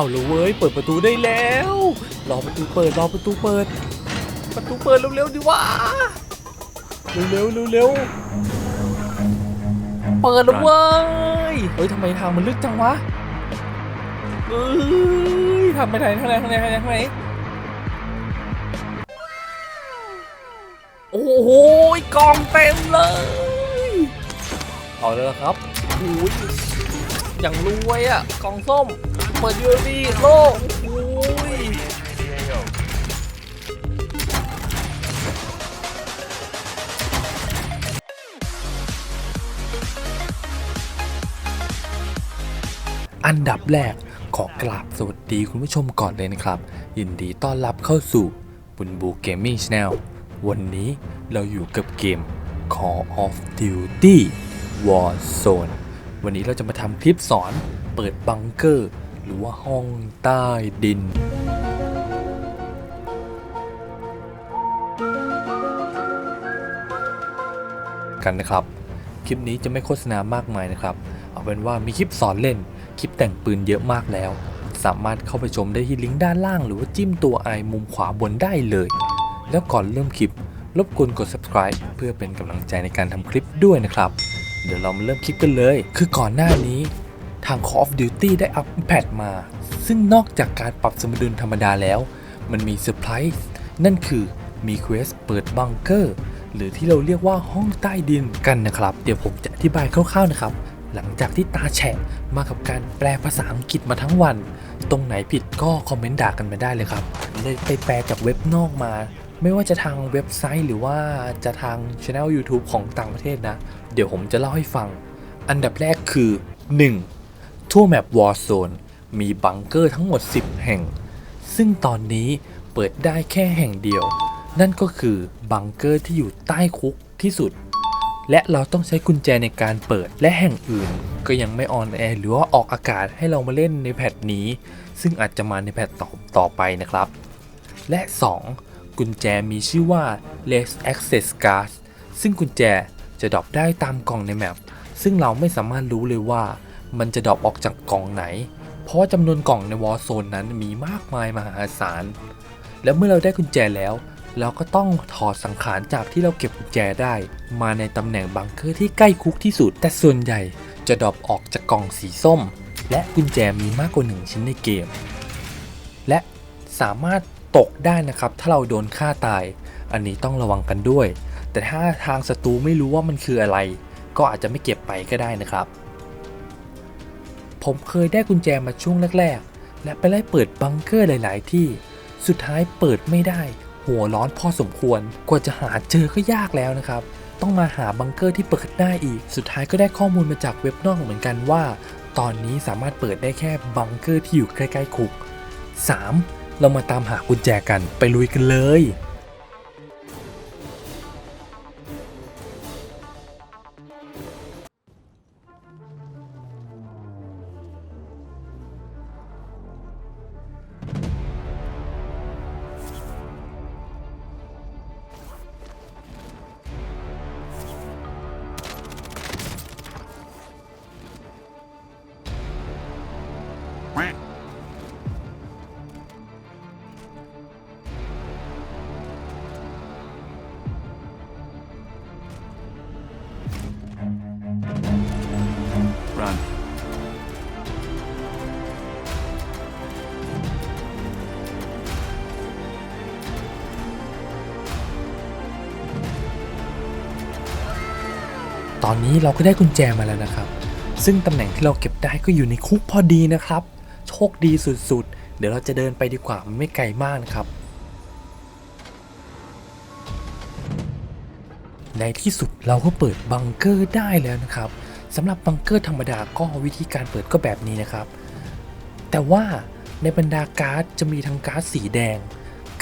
เอาเลยเว้ยเปิดประตูได้แล้วรอประตูเปิดรอประตูเปิด ประตูเปิดเร็วๆดิวะเร็วๆเร็วๆเปิดแล้วเว้ยเฮ้ยทำไมทางมันลึกจังวะเอ้ยทำไปไหนทางไหนทางไหนทางไหนทางไหนโอ้โหกองเต็มเลยเอาเลยครับโอ้ย อย่างรวยอะกองส้ม เปิดยูเอวีโลกโอ้ยอันดับแรกขอกราบสวัสดีคุณผู้ชมก่อนเลยนะครับ ยินดีต้อนรับเข้าสู่บุญบูเกมมิ่งชแนลวันนี้เราอยู่กับเกม Call of Duty Warzone วันนี้เราจะมาทำคลิปสอนเปิดบังเกอร์ หรือว่าห้องใต้ดิน กันนะครับ คลิปนี้จะไม่โฆษณามากมายนะครับ เอาเป็นว่ามีคลิปสอนเล่น คลิปแต่งปืนเยอะมากแล้ว สามารถเข้าไปชมได้ที่ลิงก์ด้านล่าง หรือว่าจิ้มตัวไอมุมขวาบนได้เลย แล้วก่อนเริ่มคลิปรบกวนกด subscribe เพื่อเป็นกำลังใจในการทำคลิปด้วยนะครับ เดี๋ยวเรามาเริ่มคลิปกันเลย คือก่อนหน้านี้ทาง Call of Duty ได้อัปแพทมา ซึ่งนอกจากการปรับสมดุลธรรมดาแล้ว มันมีเซอร์ไพรส์นั่นคือมีเควสเปิดบังเกอร์ หรือที่เราเรียกว่าห้องใต้ดินกันนะครับ เดี๋ยวผมจะอธิบายคร่าวๆนะครับ หลังจากที่ตาแฉะมากับการแปลภาษาอังกฤษมาทั้งวัน ตรงไหนผิดก็คอมเมนต์ด่ากันมาได้เลยครับเลยไปแปลจากเว็บนอกมา ไม่ว่าจะทางเว็บไซต์หรือว่าจะทางช anel YouTube ของต่างประเทศนะ เดี๋ยวผมจะเล่าให้ฟัง อันดับแรกคือ 1. ทั่วแมป Warzone มีบังเกอร์ทั้งหมด 10 แห่ง ซึ่งตอนนี้เปิดได้แค่แห่งเดียว นั่นก็คือบังเกอร์ที่อยู่ใต้คุกที่สุด และเราต้องใช้กุญแจในการเปิดและแห่งอื่น ก็ยังไม่ออนแอร์หรือว่าออกอากาศให้เรามาเล่นในแพทนี้ ซึ่งอาจจะมาในแพทต่อต่อไปนะครับ และ 2. กุญแจมีชื่อว่า Let's Access Card ซึ่งกุญแจจะดรอปได้ตามกล่องในแมป ซึ่งเราไม่สามารถรู้เลยว่ามันจะดรอปออกจากกล่องไหน เพราะจำนวนกล่องในวอ r z โซนนั้นมีมากมายมหาศาล แล้วเมื่อเราได้กุญแจแล้ว เราก็ต้องถอดสังขารจากที่เราเก็บกุญแจได้ มาในตำแหน่งบังเกอร์ที่ใกล้คุกที่สุด แต่ส่วนใหญ่จะดรอปออกจากกล่องสีส้ม และกุญแจมีมากกว่า1ชิ้นในเกม และสามารถ ตกได้นะครับ ถ้าเราโดนฆ่าตาย อันนี้ต้องระวังกันด้วย แต่ถ้าทางศัตรูไม่รู้ว่ามันคืออะไร ก็อาจจะไม่เก็บไปก็ได้นะครับ ผมเคยได้กุญแจมาช่วงแรกๆ และไปไล่เปิดบังเกอร์หลาย ๆ ที่ สุดท้ายเปิดไม่ได้ หัวร้อนพอสมควร กว่าจะหาเจอก็ยากแล้วนะครับต้องมาหาบังเกอร์ที่เปิดได้อีก สุดท้ายก็ได้ข้อมูลมาจากเว็บนอกเหมือนกันว่า ตอนนี้สามารถเปิดได้แค่บังเกอร์ที่อยู่ใกล้ๆคุก 3. เรามาตามหากุญแจกันไปลุยกันเลย ตอนนี้เราก็ได้กุญแจมาแล้วนะครับ ซึ่งตำแหน่งที่เราเก็บได้ก็อยู่ในคุกพอดีนะครับ โชคดีสุดๆ เดี๋ยวเราจะเดินไปดีกว่ามันไม่ไกลมากนะครับ ในที่สุดเราก็เปิดบังเกอร์ได้แล้วนะครับสำหรับบังเกอร์ธรรมดาก็วิธีการเปิดก็แบบนี้นะครับ แต่ว่าในบรรดาการ์ดจะมีทั้งการ์ดสีแดง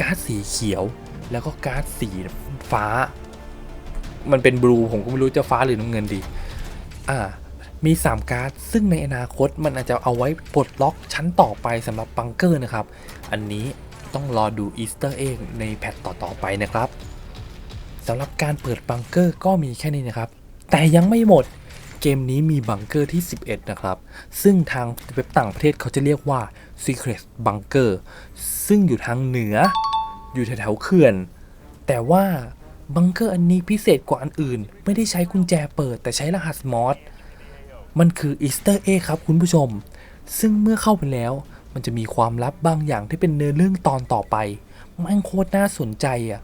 การ์ดสีเขียว แล้วก็การ์ดสีฟ้า มันเป็นบลูผมก็ไม่รู้จะฟ้าหรือน้ำเงินดี อ่า มี 3 การ์ด ซึ่งในอนาคตมันอาจจะเอาไว้ปลดล็อกชั้นต่อไปสำหรับบังเกอร์นะครับ อันนี้ต้องรอดูอีสเตอร์เองในแพทต่อๆไปนะครับสำหรับการเปิดบังเกอร์ก็มีแค่นี้นะครับ แต่ยังไม่หมดเกมนี้มีบังเกอร์ที่ 11 นะครับ ซึ่งทางเว็บต่างประเทศเขาจะเรียกว่า Secret Bunker ซึ่งอยู่ทางเหนือ อยู่แถวๆเขื่อน แต่ว่า บังเกอร์อันนี้พิเศษกว่าอันอื่น ไม่ได้ใช้กุญแจเปิดแต่ใช้รหัสมอสมันคืออีสเตอร์เอครับคุณผู้ชม ซึ่งเมื่อเข้าไปแล้ว มันจะมีความลับบางอย่างที่เป็นเนื้อเรื่องตอนต่อไปมันโคตรน่าสนใจอะ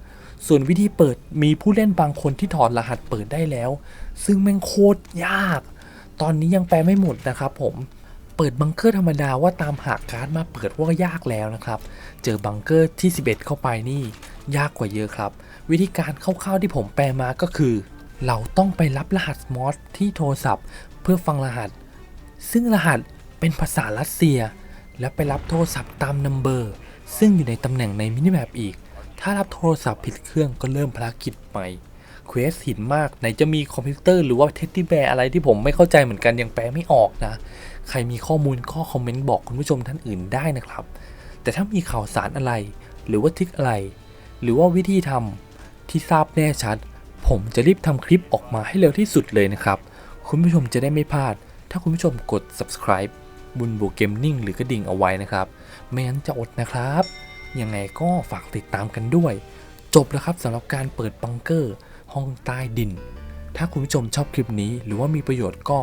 ส่วนวิธีเปิดมีผู้เล่นบางคนที่ถอดรหัสเปิดได้แล้ว ซึ่งแม่งโคตรยาก ตอนนี้ยังแปลไม่หมดนะครับผมเปิดบังเกอร์ธรรมดาว่าตามหาการ์ดมาเปิดว่ายากแล้วนะครับ เจอบังเกอร์ที่ 11 เข้าไปนี่ ยากกว่าเยอะครับ วิธีการคร่าวๆที่ผมแปลมาก็คือ เราต้องไปรับรหัสมอสที่โทรศัพท์ เพื่อฟังรหัส ซึ่งรหัสเป็นภาษารัสเซีย แล้วไปรับโทรศัพท์ตามนัมเบอร์ซึ่งอยู่ในตำแหน่งในมินิแมปอีก ถ้ารับโทรศัพท์ผิดเครื่องก็เริ่มภารกิจใหม่เควสหินมากไหนจะมีคอมพิวเตอร์หรือว่าเท็ดดี้แบร์อะไรที่ผมไม่เข้าใจเหมือนกันยังแปลไม่ออกนะ ใครมีข้อมูลข้อคอมเมนต์บอกคุณผู้ชมท่านอื่นได้นะครับ แต่ถ้ามีข่าวสารอะไร หรือว่าทิกอะไร หรือว่าวิธีทำที่ทราบแน่ชัด ผมจะรีบทำคลิปออกมาให้เร็วที่สุดเลยนะครับ คุณผู้ชมจะได้ไม่พลาด ถ้าคุณผู้ชมกด subscribe บุญบูเกมนิ่งหรือกระดิ่งเอาไว้นะครับ ไม่งั้นจะอดนะครับ ยังไงก็ฝากติดตามกันด้วย จบแล้วครับสำหรับการเปิดบังเกอร์ ห้องใต้ดิน ถ้าคุณผู้ชมชอบคลิปนี้ หรือว่ามีประโยชน์ก็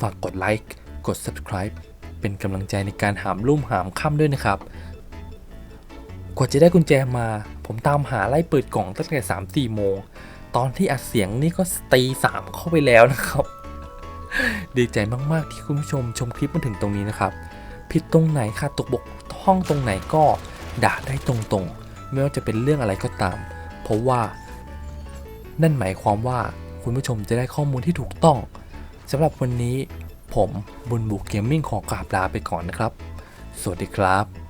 ฝากกดไลค์กด subscribe เป็นกำลังใจในการหามลุ่มหามค่ำด้วยนะครับ กว่าจะได้กุญแจมา ผมตามหาไล่เปิดกล่องตั้งแต่3 4โมง ตอนที่อัดเสียงนี่ก็ตีสามเข้าไปแล้วนะครับ ดีใจมากๆที่คุณผู้ชมชมคลิปมาถึงตรงนี้นะครับ ผิดตรงไหนค่ะตกบกท่องตรงไหนก็ด่าได้ตรงๆ ไม่ว่าจะเป็นเรื่องอะไรก็ตาม เพราะว่า นั่นหมายความว่าคุณผู้ชมจะได้ข้อมูลที่ถูกต้องสำหรับวันนี้ผมบุญบุกเกมมิ่งขอกราบลาไปก่อนนะครับ สวัสดีครับ